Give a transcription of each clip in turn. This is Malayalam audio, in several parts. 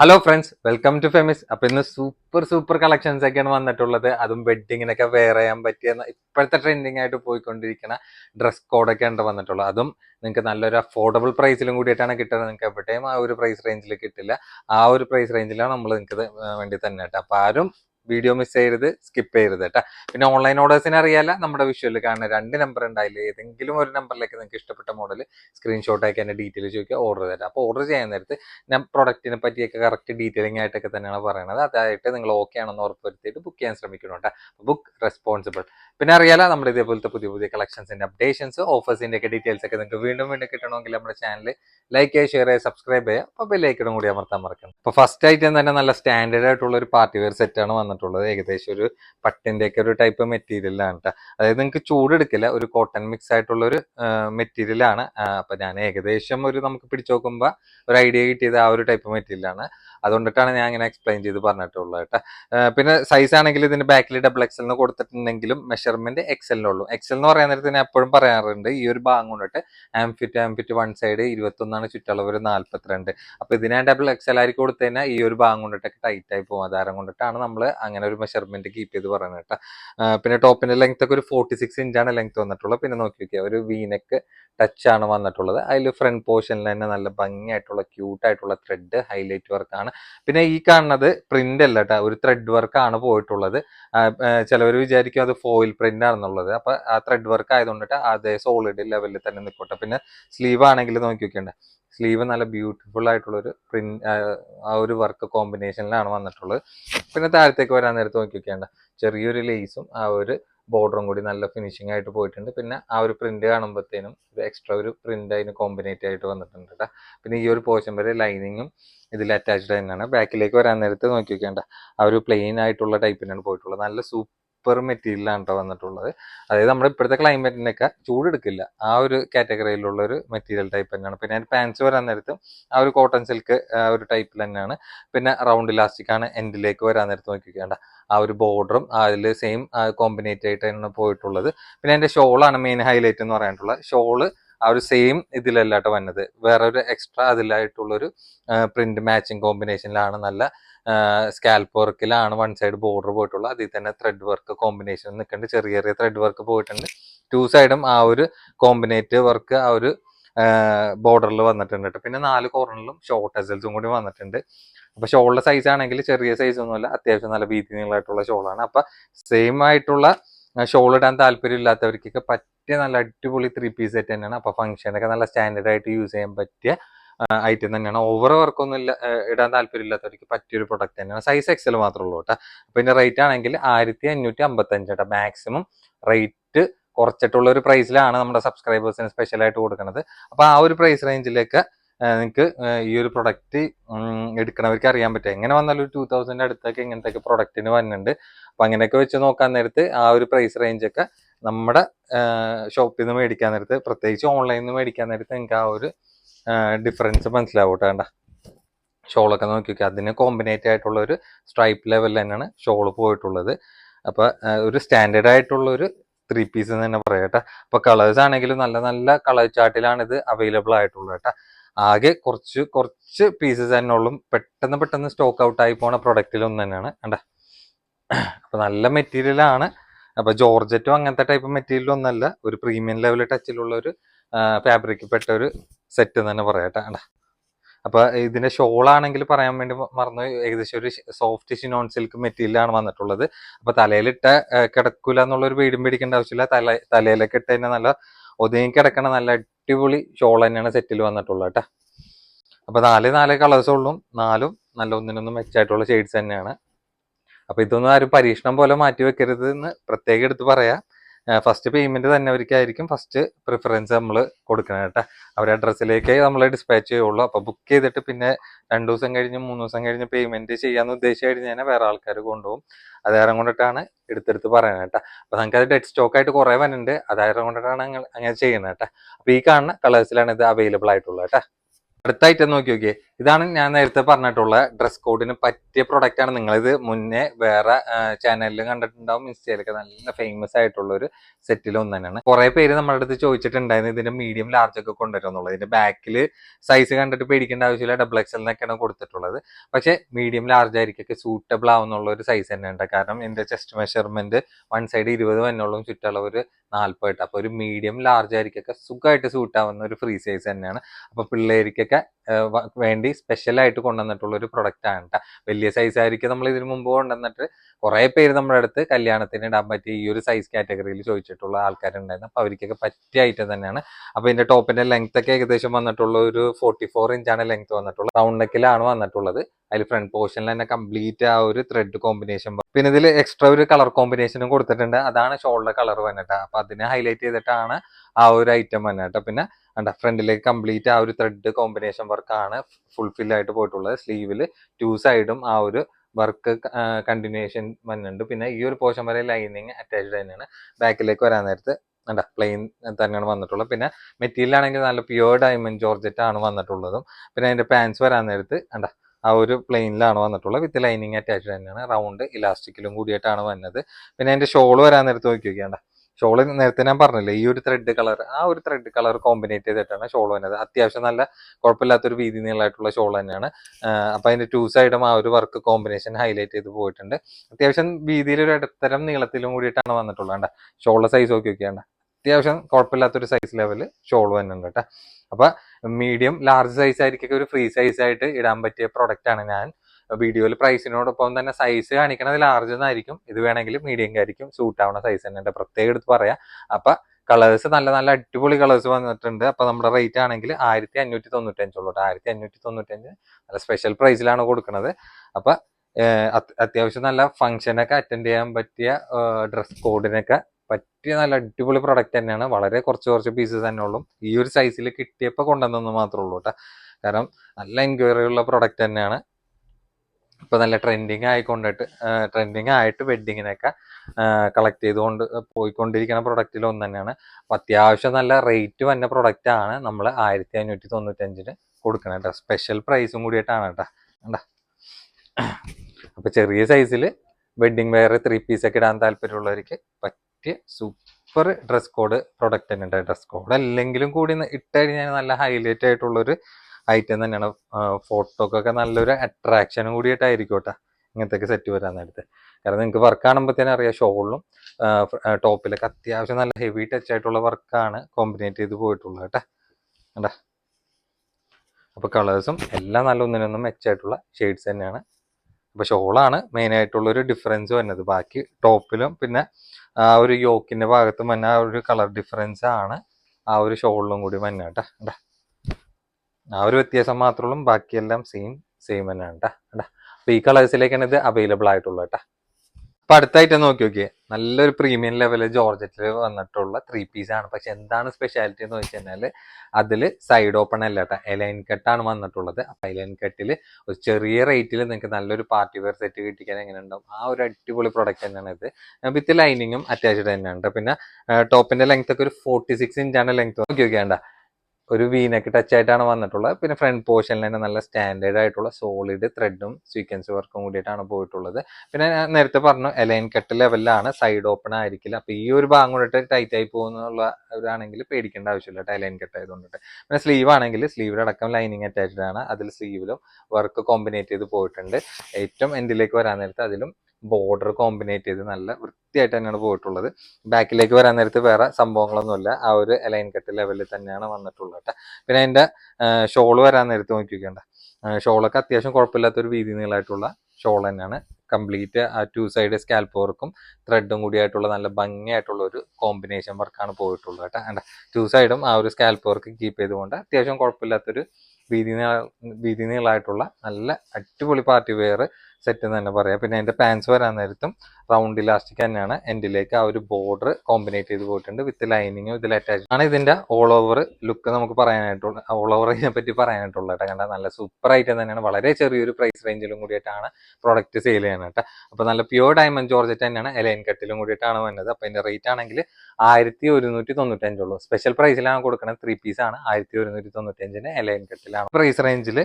Hello friends welcome to Femis അപ്പൊ ഇന്ന് സൂപ്പർ സൂപ്പർ കളക്ഷൻസ് ഒക്കെയാണ് വന്നിട്ടുള്ളത്. അതും വെഡിങ്ങിനൊക്കെ വെയർ ചെയ്യാൻ പറ്റിയ ഇപ്പോഴത്തെ ട്രെൻഡിങ് ആയിട്ട് പോയിക്കൊണ്ടിരിക്കുന്ന ഡ്രസ് കോഡൊക്കെ ഉണ്ട് വന്നിട്ടുള്ളത്. അതും നിങ്ങൾക്ക് നല്ലൊരു അഫോർഡബിൾ പ്രൈസിലും കൂടിയിട്ടാണ് കിട്ടുന്നത്. നിങ്ങൾക്ക് എവിടെയും ആ ഒരു പ്രൈസ് റേഞ്ചിൽ കിട്ടില്ല. ആ ഒരു പ്രൈസ് റേഞ്ചിലാണ് നമ്മൾ നിങ്ങൾക്ക് വേണ്ടി തന്നെ കേട്ടോ അപ്പൊ ആരും വീഡിയോ മിസ് ചെയ്യരുത് സ്കിപ്പ് ചെയ്യരുത് കേട്ടോ. പിന്നെ ഓൺലൈൻ ഓർഡേഴ്സിന് അറിയാല്ല നമ്മുടെ വിഷ്വലിൽ കാണുന്ന രണ്ട് നമ്പർ ഉണ്ടായില്ല? ഏതെങ്കിലും ഒരു നമ്പറിലേക്ക് നിങ്ങൾക്ക് ഇഷ്ടപ്പെട്ട മോഡൽ സ്ക്രീൻഷോട്ട് ആക്കി എന്നെ ഡീറ്റെയിൽ ചോദിക്കുക ഓർഡർ തരാം. അപ്പോൾ ഓർഡർ ചെയ്യാൻ നേരത്ത് ഞാൻ പ്രൊഡക്റ്റിനെ പറ്റിയൊക്കെ കറക്റ്റ് ഡീറ്റെയിലിംഗ് ആയിട്ടൊക്കെ തന്നെയാണ് പറയുന്നത് അതായിട്ട് നിങ്ങൾ ഓക്കെ ആണെന്ന് ഉറപ്പുവരുത്തിയിട്ട് ബുക്ക് ചെയ്യാൻ ശ്രമിക്കണം കേട്ടോ. ബുക്ക് റെസ്പോൺസിബിൾ പിന്നെ അറിയാലോ നമ്മൾ ഇതേപോലത്തെ പുതിയ പുതിയ കളക്ഷൻസിന്റെ അപ്ഡേഷൻസ് ഓഫേഴ്സിന്റെ ഒക്കെ ഡീറ്റെയിൽസ് ഒക്കെ നിങ്ങൾക്ക് വീണ്ടും വീണ്ടും കിട്ടണമെങ്കിൽ നമ്മുടെ ചാനൽ ലൈക്ക് ചെയ്യുക ഷെയർ ചെയ്യുക സബ്സ്ക്രൈബ് ചെയ്യുക. അപ്പോൾ ബെല്ലൈക്കണും കൂടി അമർത്താൻ മറക്കണം അപ്പോൾ ഫസ്റ്റ് ഐറ്റം തന്നെ നല്ല സ്റ്റാൻഡേർഡ് ആയിട്ടുള്ള ഒരു പാർട്ടി വെയർ സെറ്റ് ആണ് വന്നിട്ടുള്ളത്. ഏകദേശം ഒരു പട്ടിന്റെ ഒക്കെ ഒരു ടൈപ്പ് മെറ്റീരിയലാണ് കേട്ടോ അതായത് നിങ്ങൾക്ക് ചൂടെടുക്കില്ല ഒരു കോട്ടൺ മിക്സ് ആയിട്ടുള്ള ഒരു മെറ്റീരിയൽ ആണ്. അപ്പൊ ഞാൻ ഏകദേശം ഒരു നമുക്ക് പിടിച്ചു നോക്കുമ്പോൾ ഒരു ഐഡിയ കിട്ടിയത് ആ ഒരു ടൈപ്പ് മെറ്റീരിയൽ ആണ്. അതുകൊണ്ടിട്ടാണ് ഞാൻ ഇങ്ങനെ എക്സ്പ്ലെയിൻ ചെയ്ത് പറഞ്ഞിട്ടുള്ളത് കേട്ടോ. പിന്നെ സൈസ് ആണെങ്കിൽ ഇതിന്റെ ബാക്കിൽ ഡബിൾ എക്സൽ എന്ന് കൊടുത്തിട്ടുണ്ടെങ്കിലും മെഷർമെന്റ് എക്സലിനുള്ളൂ എക്സൽ എന്ന് പറയാൻ നേരത്തെ ഞാൻ എപ്പോഴും പറയാറുണ്ട് ഈ ഒരു ഭാഗം കൊണ്ടിട്ട് ആംഫിറ്റ് ആംഫിറ്റ് വൺ സൈഡ് ഇരുപത്തൊന്നാണ് ചുറ്റളവ് ഒരു നാല്പത്തിരണ്ട്. അപ്പൊ ഇതിനെ ഡബിൾ എക്സൽ ആയിരിക്കും കൊടുത്തു കഴിഞ്ഞാൽ ഈ ഒരു ഭാഗം കൊണ്ടിട്ടൊക്കെ ടൈറ്റ് ആയി പോകും. അതാരം കൊണ്ടിട്ടാണ് നമ്മൾ അങ്ങനെ ഒരു മെഷർമെന്റ് കീപ്പ് ചെയ്ത് പറയുന്നത് കേട്ടോ. പിന്നെ ടോപ്പിന്റെ ലെങ്ത് ഒക്കെ ഒരു ഫോർട്ടി സിക്സ് ഇഞ്ചാണ് ലെങ്ത് വന്നിട്ടുള്ളത്. പിന്നെ നോക്കി നോക്കിയാൽ ഒരു വീനക്ക് ടച്ച് ആണ് വന്നിട്ടുള്ളത്. അതിൽ ഫ്രണ്ട് പോർഷനിൽ തന്നെ നല്ല ഭംഗിയായിട്ടുള്ള ക്യൂട്ടായിട്ടുള്ള ത്രെഡ് ഹൈലൈറ്റ് വർക്കാണ് പിന്നെ ഈ കാണുന്നത് പ്രിന്റ് അല്ല കേട്ടോ ഒരു ത്രെഡ് വർക്ക് ആണ് പോയിട്ടുള്ളത്. ചിലവർ വിചാരിക്കും അത് ഫോയിൽ പ്രിന്റ് ആണെന്നുള്ളത്. അപ്പൊ ആ ത്രെഡ് വർക്ക് ആയതുകൊണ്ടിട്ട് അതേ സോളിഡ് ലെവലിൽ തന്നെ നിൽക്കട്ടെ പിന്നെ സ്ലീവ് ആണെങ്കിൽ നോക്കി വെക്കേണ്ട. സ്ലീവ് നല്ല ബ്യൂട്ടിഫുൾ ആയിട്ടുള്ള ഒരു പ്രിന്റ് ആ ഒരു വർക്ക് കോമ്പിനേഷനിലാണ് വന്നിട്ടുള്ളത്. പിന്നെ താഴത്തേക്ക് വരാൻ നേരത്ത് നോക്കി വെക്കേണ്ട. ചെറിയൊരു ലേസും ആ ഒരു ബോർഡറും കൂടി നല്ല ഫിനിഷിംഗ് ആയിട്ട് പോയിട്ടുണ്ട്. പിന്നെ ആ ഒരു പ്രിന്റ് കാണുമ്പോഴത്തേനും ഒരു എക്സ്ട്രാ ഒരു പ്രിന്റ് അതിന് കോമ്പിനേറ്റ് ആയിട്ട് വന്നിട്ടുണ്ട് കേട്ടോ പിന്നെ ഈ ഒരു പോർഷൻ വരെ ലൈനിങ്ങും ഇതിൽ അറ്റാച്ച്ഡ് തന്നെയാണ്. ബാക്കിലേക്ക് വരാൻ നേരത്ത് നോക്കി വെക്കേണ്ട ആ ഒരു പ്ലെയിൻ ആയിട്ടുള്ള ടൈപ്പിനാണ് പോയിട്ടുള്ളത്. നല്ല സൂപ്പർ മെറ്റീരിയലാണ് കേട്ടോ വന്നിട്ടുള്ളത്. അതായത് നമ്മുടെ ഇപ്പോഴത്തെ ക്ലൈമറ്റിനൊക്കെ ചൂടെടുക്കില്ല. ആ ഒരു കാറ്റഗറിയിലുള്ള ഒരു മെറ്റീരിയൽ ടൈപ്പ് തന്നെയാണ്. പിന്നെ അതിന് പാൻസ് വരാൻ നേരത്തും ആ ഒരു കോട്ടൺ സിൽക്ക് ഒരു ടൈപ്പിൽ തന്നെയാണ്. പിന്നെ റൗണ്ട് ഇലാസ്റ്റിക് ആണ് എൻഡിലേക്ക് വരാൻ നേരത്ത് നോക്കിക്കേണ്ട ആ ഒരു ബോർഡറും അതിൽ സെയിം കോമ്പിനേറ്റ് ആയിട്ട് തന്നെയാണ് പോയിട്ടുള്ളത്. പിന്നെ അതിന്റെ ഷോളാണ് മെയിൻ ഹൈലൈറ്റ് എന്ന് പറയാനുള്ളത് ഷോൾ ആ ഒരു സെയിം ഇതിലല്ല കേട്ടോ വന്നത്. വേറെ ഒരു എക്സ്ട്രാ അതിലായിട്ടുള്ളൊരു പ്രിന്റ് മാച്ചിങ് കോമ്പിനേഷനിലാണ് നല്ല സ്കാൽപ്പ് വർക്കിലാണ് വൺ സൈഡ് ബോർഡർ പോയിട്ടുള്ളത് അതിൽ തന്നെ ത്രെഡ് വർക്ക് കോമ്പിനേഷൻ നിൽക്കുന്നുണ്ട് ചെറിയ ചെറിയ ത്രെഡ് വർക്ക് പോയിട്ടുണ്ട്. ടു സൈഡും ആ ഒരു കോമ്പിനേറ്റ് വർക്ക് ആ ഒരു ബോർഡറിൽ വന്നിട്ടുണ്ട് കേട്ടോ പിന്നെ നാല് കോർണറിലും ഷോർട്ട് എസൽസും കൂടി വന്നിട്ടുണ്ട്. അപ്പൊ ഷോളിന്റെ സൈസ് ആണെങ്കിൽ ചെറിയ സൈസ് ഒന്നുമല്ല അത്യാവശ്യം നല്ല ഭീതി നീളമായിട്ടുള്ള ഷോളാണ് അപ്പൊ സെയിം ആയിട്ടുള്ള ഷോൾ ഇടാൻ താല്പര്യം ഇല്ലാത്തവർക്കൊക്കെ പറ്റിയ നല്ല അടിപൊളി ത്രീ പീസ് സെറ്റ് തന്നെയാണ്. അപ്പൊ ഫംഗ്ഷനൊക്കെ നല്ല സ്റ്റാൻഡേർഡ് ആയിട്ട് യൂസ് ചെയ്യാൻ പറ്റിയ ഐറ്റം തന്നെയാണ്. ഓവർ വർക്കൊന്നും ഇല്ല ഇടാൻ താല്പര്യം ഇല്ലാത്തവർക്ക് പറ്റിയൊരു പ്രൊഡക്റ്റ് തന്നെയാണ്. സൈസ് എക്സൽ മാത്രമേ ഉള്ളൂ കേട്ടോ. അപ്പൊ ഇതിന്റെ റേറ്റ് ആണെങ്കിൽ ആയിരത്തി അഞ്ഞൂറ്റി അമ്പത്തി അഞ്ച് കേട്ടോ. മാക്സിമം റേറ്റ് കുറച്ചിട്ടുള്ള ഒരു പ്രൈസിലാണ് നമ്മുടെ സബ്സ്ക്രൈബേഴ്സിന് സ്പെഷ്യൽ ആയിട്ട് കൊടുക്കുന്നത് അപ്പൊ ആ ഒരു പ്രൈസ് റേഞ്ചിലേക്ക് നിങ്ങൾക്ക് ഈ ഒരു പ്രൊഡക്റ്റ് എടുക്കണവർക്ക് അറിയാൻ പറ്റും. എങ്ങനെ വന്നാലും ഒരു ടൂ തൗസൻഡ് അടുത്തൊക്കെ ഇങ്ങനത്തെ പ്രൊഡക്റ്റിന് വരുന്നുണ്ട് അപ്പൊ അങ്ങനെയൊക്കെ വെച്ച് നോക്കാൻ നേരത്ത് ആ ഒരു പ്രൈസ് റേഞ്ച് ഒക്കെ നമ്മുടെ ഷോപ്പിൽ നിന്ന് മേടിക്കാൻ നേരത്ത് പ്രത്യേകിച്ച് ഓൺലൈനിൽ നിന്ന് മേടിക്കാൻ നേരത്ത് നിങ്ങൾക്ക് ആ ഒരു ഡിഫറൻസ് മനസ്സിലാവും കേട്ടോ വേണ്ട ഷോളൊക്കെ നോക്കി നോക്കി അതിന് കോമ്പിനേറ്റ് ആയിട്ടുള്ള ഒരു സ്ട്രൈപ്പ് ലെവലിൽ തന്നെയാണ് ഷോൾ പോയിട്ടുള്ളത്. അപ്പൊ ഒരു സ്റ്റാൻഡേർഡ് ആയിട്ടുള്ള ഒരു ത്രീ പീസ് എന്ന് തന്നെ പറയാം കേട്ടോ. അപ്പൊ കളേഴ്സ് ആണെങ്കിലും നല്ല നല്ല കളർ ചാർട്ടിലാണ് ഇത് അവൈലബിൾ ആയിട്ടുള്ളത് കേട്ടോ. ആകെ കുറച്ച് കുറച്ച് പീസസ് തന്നെ ഉള്ളൂ. പെട്ടെന്ന് പെട്ടെന്ന് സ്റ്റോക്ക് ഔട്ട് ആയി പോണ പ്രൊഡക്റ്റിൽ ഒന്ന് തന്നെയാണ് കണ്ട. അപ്പൊ നല്ല മെറ്റീരിയൽ ആണ്. അപ്പൊ ജോർജറ്റോ അങ്ങനത്തെ ടൈപ്പ് മെറ്റീരിയൽ ഒന്നല്ല ഒരു പ്രീമിയം ലെവൽ ടച്ചിലുള്ള ഒരു ഫാബ്രിക് പെട്ട ഒരു സെറ്റ് എന്ന് തന്നെ പറയാം അപ്പൊ ഇതിന്റെ ഷോൾ ആണെങ്കിൽ പറയാൻ വേണ്ടി മറന്നു. ഏകദേശം ഒരു സോഫ്റ്റ് ഷിനോൺ സിൽക്ക് മെറ്റീരിയൽ ആണ് വന്നിട്ടുള്ളത്. അപ്പൊ തലയിലിട്ട കിടക്കൂല എന്നുള്ള ഒരു പേടിയും പേടിക്കേണ്ട ആവശ്യമില്ല. തല തലയിലൊക്കെ ഇട്ട് തന്നെ നല്ല ഒതുങ്ങി കിടക്കണ നല്ല അടിപൊളി ഷോൾ തന്നെയാണ് സെറ്റിൽ വന്നിട്ടുള്ളത് കേട്ടോ. അപ്പൊ നാല് നാല് കളേഴ്സ് ഉള്ളൂ. നാലും നല്ല ഒന്നിനൊന്നും മെച്ചായിട്ടുള്ള ഷെയ്ഡ്സ് തന്നെയാണ്. അപ്പൊ ഇതൊന്നും ആരും പരീക്ഷണം പോലെ മാറ്റി വെക്കരുത് എന്ന് പ്രത്യേകം എടുത്ത് പറയാം. ഫസ്റ്റ് പേയ്മെന്റ് തന്നെ അവർക്കായിരിക്കും ഫസ്റ്റ് പ്രിഫറൻസ് നമ്മൾ കൊടുക്കണം കേട്ടോ. അവരുടെ അഡ്രസ്സിലേക്ക് നമ്മൾ ഡിസ്പാച്ച് ചെയ്യുള്ളൂ. അപ്പൊ ബുക്ക് ചെയ്തിട്ട് പിന്നെ രണ്ടു ദിവസം കഴിഞ്ഞ് മൂന്ന് ദിവസം കഴിഞ്ഞ് പേയ്മെന്റ് ചെയ്യാന്ന് ഉദ്ദേശിച്ച് കഴിഞ്ഞാൽ വേറെ ആൾക്കാർ കൊണ്ടുപോകും. അതാരം കൊണ്ടിട്ടാണ് എടുത്തെടുത്ത് പറയുന്നത് കേട്ടോ. അപ്പൊ നമുക്ക് അത് ഡെഡ് സ്റ്റോക്ക് ആയിട്ട് കുറെ വരുന്നുണ്ട് അതാരം കൊണ്ടിട്ടാണ് അങ്ങനെ ചെയ്യുന്നത് കേട്ടോ. അപ്പൊ ഈ കാണുന്ന കളേഴ്സിലാണ് ഇത് അവൈലബിൾ ആയിട്ടുള്ളത് കേട്ടോ. അടുത്ത ഐറ്റം നോക്കി നോക്കിയേ. ഇതാണ് ഞാൻ നേരത്തെ പറഞ്ഞിട്ടുള്ള ഡ്രസ് കോഡിന് പറ്റിയ പ്രൊഡക്റ്റ് ആണ്. നിങ്ങളിത് മുന്നേ വേറെ ചാനലിൽ കണ്ടിട്ടുണ്ടാവും. ഇൻസ്റ്റയിലൊക്കെ നല്ല ഫേമസ് ആയിട്ടുള്ള ഒരു സെറ്റിൽ ഒന്ന് തന്നെയാണ് കുറെ പേര് നമ്മുടെ അടുത്ത് ചോദിച്ചിട്ടുണ്ടായിരുന്നു ഇതിന്റെ മീഡിയം ലാർജ് ഒക്കെ കൊണ്ടുവരും എന്നുള്ളത് ഇതിന്റെ ബാക്കിൽ സൈസ് കണ്ടിട്ട് പേടിക്കേണ്ട ആവശ്യമില്ല. ഡബിൾ എക്സൽ എന്നൊക്കെയാണ് കൊടുത്തിട്ടുള്ളത്. പക്ഷെ മീഡിയം ലാർജ് ആയിരിക്കും സൂട്ടബിൾ ആവുന്നുള്ള ഒരു സൈസ് തന്നെയുണ്ട്. കാരണം എന്റെ ചെസ്റ്റ് മെഷർമെന്റ് വൺ സൈഡ് ഇരുപത് വന്നോളം ചുറ്റളവ് ഒരു നാൽപ്പത് അപ്പൊ ഒരു മീഡിയം ലാർജ് ആയിരിക്കൊക്കെ സുഖമായിട്ട് സൂട്ട് ആവുന്ന ഒരു ഫ്രീ സൈസ് തന്നെയാണ്. അപ്പൊ പിള്ളേർക്കൊക്കെ വേണ്ടി സ്പെഷ്യൽ ആയിട്ട് കൊണ്ടുവന്നിട്ടുള്ള ഒരു പ്രൊഡക്റ്റ് ആണ് കേട്ടോ വലിയ സൈസ് ആയിരിക്കും നമ്മൾ ഇതിനു മുമ്പ് കൊണ്ടുവന്നിട്ട്. കുറെ പേര് നമ്മുടെ അടുത്ത് കല്യാണത്തിന് ഇടാൻ പറ്റിയ ഈ ഒരു സൈസ് കാറ്റഗറിയിൽ ചോദിച്ചിട്ടുള്ള ആൾക്കാരുണ്ടായിരുന്നു. അപ്പൊ അവർക്കൊക്കെ പറ്റിയ ഐറ്റം തന്നെയാണ്. അപ്പൊ ഇതിന്റെ ടോപ്പിന്റെ ലെങ്ത് ഒക്കെ ഏകദേശം വന്നിട്ടുള്ള ഒരു ഫോർട്ടി ഫോർ ഇഞ്ചാണ് ലെങ്ത് വന്നിട്ടുള്ളത്. റൗണ്ട് നെക്കിലാണ് വന്നിട്ടുള്ളത്. അതിൽ ഫ്രണ്ട് പോർഷനിൽ തന്നെ കംപ്ലീറ്റ് ആ ഒരു ത്രെഡ് കോമ്പിനേഷൻ പിന്നെ ഇതിൽ എക്സ്ട്രാ ഒരു കളർ കോമ്പിനേഷനും കൊടുത്തിട്ടുണ്ട്. അതാണ് ഷോളിന്റെ കളർ വന്നിട്ട് അപ്പൊ അതിനെ ഹൈലൈറ്റ് ചെയ്തിട്ടാണ് ആ ഒരു ഐറ്റം തന്നെ കേട്ടോ പിന്നെ കണ്ടോ ഫ്രണ്ടിലേക്ക് കംപ്ലീറ്റ് ആ ഒരു ത്രെഡ് കോമ്പിനേഷൻ വർക്കാണ് ഫുൾഫിൽ ആയിട്ട് പോയിട്ടുള്ളത്. സ്ലീവിൽ ടു സൈഡും ആ ഒരു വർക്ക് കണ്ടിന്യൂഷൻ വന്നിട്ടുണ്ട്. പിന്നെ ഈ ഒരു പോർഷൻ വരെ ലൈനിങ് അറ്റാച്ച്ഡ് തന്നെയാണ്. ബാക്കിലേക്ക് വരാൻ നേരത്ത് കണ്ടോ പ്ലെയിൻ തന്നെയാണ് വന്നിട്ടുള്ളത്. പിന്നെ മെറ്റീരിയൽ ആണെങ്കിൽ നല്ല പ്യുവർ ഡയമണ്ട് ജോർജറ്റ് ആണ് വന്നിട്ടുള്ളതും. പിന്നെ അതിന്റെ പാൻസ് വരാൻ നേരത്ത് അണ്ട ആ ഒരു പ്ലെയിനിലാണ് വന്നിട്ടുള്ളത്. വിത്ത് ലൈനിങ് അറ്റാച്ച്ഡ് തന്നെയാണ്. റൗണ്ട് ഇലാസ്റ്റിക്കിലും കൂടിയിട്ടാണ് വന്നത്. പിന്നെ അതിന്റെ ഷോൾ വരാൻ നേരത്ത് നോക്കി നോക്കിയാണ്ട ഷോൾ നേരത്തെ ഞാൻ പറഞ്ഞില്ലേ ഈ ഒരു ത്രെഡ് കളർ ആ ഒരു ത്രെഡ് കളർ കോമ്പിനേറ്റ് ചെയ്തിട്ടാണ് ഷോൾ വന്നത്. അത്യാവശ്യം നല്ല കുഴപ്പമില്ലാത്തൊരു വീതി നീളമായിട്ടുള്ള ഷോൾ തന്നെയാണ്. അപ്പം അതിന്റെ ടു സൈഡും ആ ഒരു വർക്ക് കോമ്പിനേഷൻ ഹൈലൈറ്റ് ചെയ്ത് പോയിട്ടുണ്ട്. അത്യാവശ്യം വീതിയിൽ ഒരു ഇടത്തരം നീളത്തിലും കൂടിയിട്ടാണ് വന്നിട്ടുള്ളത് കണ്ട ഷോളിന്റെ സൈസ് നോക്കി നോക്കിയാണ്ട അത്യാവശ്യം കുഴപ്പമില്ലാത്തൊരു സൈസ് ലെവൽ ഷോൾ വരുന്നുണ്ട് കേട്ടോ. അപ്പൊ മീഡിയം ലാർജ് സൈസ് ആയിരിക്കും ഒരു ഫ്രീ സൈസ് ആയിട്ട് ഇടാൻ പറ്റിയ പ്രൊഡക്റ്റ് ആണ് ഞാൻ. വീഡിയോയിൽ പ്രൈസിനോടൊപ്പം തന്നെ സൈസ് കാണിക്കണത് ലാർജ് എന്നായിരിക്കും. ഇത് വേണമെങ്കിൽ മീഡിയം ആയിരിക്കും സൂട്ട് ആവുന്ന സൈസ് തന്നെ പ്രത്യേകം എടുത്ത് പറയാം. അപ്പൊ കളേഴ്സ് നല്ല നല്ല അടിപൊളി കളേഴ്സ് വന്നിട്ടുണ്ട്. അപ്പൊ നമ്മുടെ റേറ്റ് ആണെങ്കിൽ ആയിരത്തി അഞ്ഞൂറ്റി തൊണ്ണൂറ്റഞ്ചുള്ളൂ ആയിരത്തി അഞ്ഞൂറ്റി തൊണ്ണൂറ്റഞ്ച് നല്ല സ്പെഷ്യൽ പ്രൈസിലാണ് കൊടുക്കുന്നത് അപ്പൊ അത്യാവശ്യം നല്ല ഫംഗ്ഷനൊക്കെ അറ്റൻഡ് ചെയ്യാൻ പറ്റിയ ഡ്രസ് കോഡിനൊക്കെ പറ്റിയ നല്ല അടിപൊളി പ്രൊഡക്റ്റ് തന്നെയാണ്. വളരെ കുറച്ച് കുറച്ച് പീസസ് തന്നെ ഉള്ളൂ. ഈ ഒരു സൈസിൽ കിട്ടിയപ്പോൾ കൊണ്ടുവന്നെന്ന് മാത്രമേ ഉള്ളൂ കേട്ടോ. കാരണം നല്ല എൻക്വയറി ഉള്ള പ്രൊഡക്റ്റ് തന്നെയാണ്. ഇപ്പൊ നല്ല ട്രെൻഡിങ് ആയിക്കൊണ്ടിട്ട് ട്രെൻഡിങ് ആയിട്ട് വെഡിങ്ങിനൊക്കെ കളക്ട് ചെയ്തുകൊണ്ട് പോയിക്കൊണ്ടിരിക്കുന്ന പ്രൊഡക്റ്റിൽ ഒന്ന് തന്നെയാണ് അത്യാവശ്യം നല്ല റേറ്റ് വന്ന പ്രൊഡക്റ്റ് ആണ് നമ്മൾ ആയിരത്തി അഞ്ഞൂറ്റി തൊണ്ണൂറ്റഞ്ചിന് കൊടുക്കണം കേട്ടോ സ്പെഷ്യൽ പ്രൈസും കൂടിയിട്ടാണ് കേട്ടോ കണ്ടാ? അപ്പൊ ചെറിയ സൈസിൽ വെഡ്ഡിങ് വെയർ ത്രീ പീസ് ഒക്കെ ഇടാൻ താല്പര്യമുള്ളവർക്ക് പറ്റിയ സൂപ്പർ ഡ്രസ് കോഡ് പ്രൊഡക്റ്റ് തന്നെ ഡ്രസ് കോഡ് അല്ലെങ്കിലും കൂടി ഇട്ട് കഴിഞ്ഞാൽ നല്ല ഹൈലൈറ്റ് ആയിട്ടുള്ളൊരു ഐറ്റം തന്നെയാണ്. ഫോട്ടോക്കൊക്കെ നല്ലൊരു അട്രാക്ഷനും കൂടിയിട്ടായിരിക്കോട്ടെ കേട്ടോ ഇങ്ങനത്തെ സെറ്റ് വരാൻ നേരത്തെ. കാരണം നിങ്ങൾക്ക് വർക്ക് കാണുമ്പോഴത്തേനും അറിയാം ഷോളിലും ടോപ്പിലൊക്കെ അത്യാവശ്യം നല്ല ഹെവി ടച്ച് ആയിട്ടുള്ള വർക്കാണ് കോമ്പിനേറ്റ് ചെയ്ത് പോയിട്ടുള്ളത് കേട്ടോ. കണ്ടാ? അപ്പൊ കളേഴ്സും എല്ലാം നല്ല ഒന്നിനൊന്നും മെച്ചായിട്ടുള്ള ഷെയ്ഡ്സ് തന്നെയാണ്. അപ്പൊ ഷോളാണ് മെയിൻ ആയിട്ടുള്ള ഒരു ഡിഫറൻസ് വരുന്നത്. ബാക്കി ടോപ്പിലും പിന്നെ ആ ഒരു യോക്കിന്റെ ഭാഗത്തും തന്നെ ആ ഒരു കളർ ഡിഫറൻസ് ആണ് ആ ഒരു ഷോളിലും കൂടി വന്നെ കേട്ടാ. ആ ഒരു വ്യത്യാസം മാത്രമുള്ളൂ ബാക്കിയെല്ലാം സെയിം സെയിം തന്നെയാണ് കേട്ടാ അപ്പൊ ഈ കളേഴ്സിലേക്കാണ് ഇത് അവൈലബിൾ ആയിട്ടുള്ളത് കേട്ടാ അപ്പൊ അടുത്തായിട്ട് നോക്കി നോക്കിയേ. നല്ലൊരു പ്രീമിയം ലെവൽ ജോർജറ്റിൽ വന്നിട്ടുള്ള ത്രീ പീസ് ആണ്. പക്ഷെ എന്താണ് സ്പെഷ്യാലിറ്റി എന്ന് വെച്ച് അതിൽ സൈഡ് ഓപ്പൺ അല്ല കേട്ടോ എലൈൻ കട്ടാണ് വന്നിട്ടുള്ളത്. അപ്പൊ എലൈൻ കട്ടിൽ ഒരു ചെറിയ റേറ്റിൽ നിങ്ങൾക്ക് നല്ലൊരു പാർട്ടി വെയർ സെറ്റ് കിട്ടിക്കാൻ എങ്ങനെ ഉണ്ടാവും ആ ഒരു അടിപൊളി പ്രൊഡക്റ്റ് തന്നെയാണ് ഇത്. വിത്ത് ലൈനിങ്ങും അറ്റാച്ച്ഡ് തന്നെയാണ്. പിന്നെ ടോപ്പിന്റെ ലെങ്ത് ഒക്കെ ഒരു ഫോർട്ടി സിക്സ് ഇഞ്ചാണ് ലെങ്ത് നോക്കി നോക്കിയാണ്ട ഒരു വീനക്ക് ടച്ച് ആയിട്ടാണ് വന്നിട്ടുള്ളത്. പിന്നെ ഫ്രണ്ട് പോർഷനിൽ തന്നെ നല്ല സ്റ്റാൻഡേർഡ് ആയിട്ടുള്ള സോളിഡ് ത്രെഡും സീക്വൻസ് വർക്കും കൂടിയിട്ടാണ് പോയിട്ടുള്ളത്. പിന്നെ ഞാൻ നേരത്തെ പറഞ്ഞു എലൈൻ കട്ട് ലെവലിലാണ് സൈഡ് ഓപ്പൺ ആയിരിക്കില്ല. അപ്പൊ ഈ ഒരു ഭാഗം കൂടെ ടൈറ്റ് ആയി പോകുന്നുള്ളവരാണെങ്കിൽ പേടിക്കേണ്ട ആവശ്യമില്ല എലൈൻ കട്ട് ആയതുകൊണ്ടിട്ട് പിന്നെ സ്ലീവ് ആണെങ്കിൽ സ്ലീവിലടക്കം ലൈനിങ് അറ്റാച്ച്ഡ് ആണ്. അതിൽ സ്ലീവിലും വർക്ക് കോമ്പിനേറ്റ് ചെയ്ത് പോയിട്ടുണ്ട്. ഏറ്റവും എൻഡിലേക്ക് വരാൻ നേരത്തെ അതിലും ബോർഡർ കോമ്പിനേറ്റ് ചെയ്ത് നല്ല വൃത്തിയായിട്ട് തന്നെയാണ് പോയിട്ടുള്ളത്. ബാക്കിലേക്ക് വരാൻ നേരത്ത് വേറെ സംഭവങ്ങളൊന്നുമില്ല. ആ ഒരു ലൈൻ കട്ട് ലെവലിൽ തന്നെയാണ് വന്നിട്ടുള്ളത് കേട്ടോ പിന്നെ അതിന്റെ ഷോൾ വരാൻ നേരത്ത് നോക്കിക്കേണ്ട ഷോളൊക്കെ അത്യാവശ്യം കുഴപ്പമില്ലാത്തൊരു വീതി നീളമായിട്ടുള്ള ഷോൾ തന്നെയാണ്. കംപ്ലീറ്റ് ആ ടു സൈഡ് സ്കാൽപ്പ് വർക്കും ത്രെഡും കൂടിയായിട്ടുള്ള നല്ല ഭംഗിയായിട്ടുള്ള ഒരു കോമ്പിനേഷൻ വർക്കാണ് പോയിട്ടുള്ളത് കേട്ടോ അണ്ട ടു സൈഡും ആ ഒരു സ്കാൽപ്പ് വർക്ക് കീപ്പ് ചെയ്തുകൊണ്ട് അത്യാവശ്യം കുഴപ്പമില്ലാത്തൊരു വീതി നീള വീതി നീളമായിട്ടുള്ള നല്ല അടിപൊളി പാർട്ടി വെയർ സെറ്റ് എന്ന് തന്നെ പറയാം. പിന്നെ അതിന്റെ പാൻസ് വരാൻ നേരത്തും റൗണ്ട് ഇലാസ്റ്റിക് തന്നെയാണ് എൻഡിലേക്ക് ആ ഒരു ബോർഡർ കോമ്പിനേറ്റ് ചെയ്ത് പോയിട്ടുണ്ട് വിത്ത് ലൈനിങ്ങും ഇതിൽ അറ്റാച്ച് ആണ് ഇതിന്റെ ഓൾ ഓവർ ലുക്ക് നമുക്ക് പറയാനായിട്ടുള്ള ഓൾ ഓവർ ഇതിനെ പറ്റി പറയാനായിട്ടുള്ള കേട്ടോ. കണ്ട നല്ല സൂപ്പർ ഐറ്റം തന്നെയാണ്. വളരെ ചെറിയൊരു പ്രൈസ് റേഞ്ചിലും കൂടിയിട്ടാണ് പ്രോഡക്റ്റ് സെയിൽ ചെയ്യുന്നത് കേട്ടോ. അപ്പോൾ നല്ല പ്യൂർ ഡയമണ്ട് ജോർജറ്റ് തന്നെയാണ് എലൈൻ കട്ടിലും കൂടിയിട്ടാണ് വന്നത്. അപ്പോൾ ഇതിന്റെ റേറ്റ് ആണെങ്കിൽ ആയിരത്തി ഒരുന്നൂറ്റി തൊണ്ണൂറ്റഞ്ചുള്ളൂ സ്പെഷ്യൽ പ്രൈസിലാണ് കൊടുക്കുന്നത് ത്രീ പീസാണ് ആയിരത്തി ഒരുന്നൂറ്റി തൊണ്ണൂറ്റഞ്ചിന് എലൈൻ കട്ടിലാണ് പ്രൈസ് റേഞ്ചിൽ